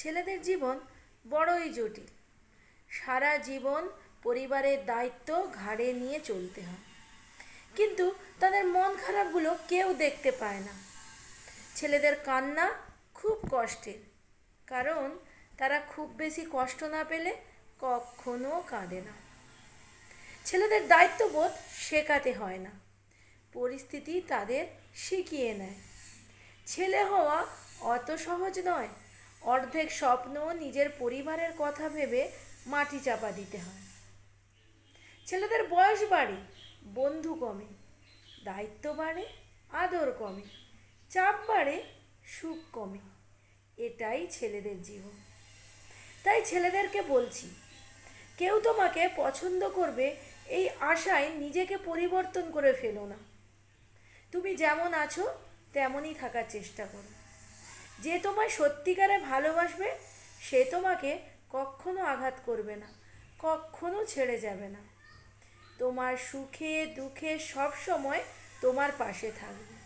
ছেলেদের জীবন বড়ই জটিল। সারা জীবন পরিবারের দায়িত্ব ঘাড়ে নিয়ে চলতে হয়। কিন্তু তাদের মন খারাপগুলো কেউ দেখতে পায় না। ছেলেদের কান্না খুব কষ্টের, কারণ তারা খুব বেশি কষ্ট না পেলে কখনো কাঁদে না। ছেলেদের দায়িত্ববোধ শেখাতে হয় না, পরিস্থিতি তাদের শিখিয়ে নেয়। ছেলে হওয়া অত সহজ নয় অর্ধেক স্বপ্ন নিজের পরিবারের কথা ভেবে মাটি চাপা দিতে হয়। ছেলেদের বয়স বাড়ে, বন্ধু কমে, দায়িত্ব বাড়ে, আদর কমে, চাপ বাড়ে, সুখ কমে। এটাই ছেলেদের জীবন। তাই ছেলেদেরকে বলছি, কেউ তোমাকে পছন্দ করবে এই আশায় নিজেকে পরিবর্তন করে ফেলো না। তুমি যেমন আছো, তেমনই থাকার চেষ্টা করো। যে তোমায় সত্যিকারে ভালোবাসবে, সে তোমাকে কখনো আঘাত করবে না, কখনো ছেড়ে যাবে না। তোমার সুখে, দুঃখে সব সময় তোমার পাশে থাকবে।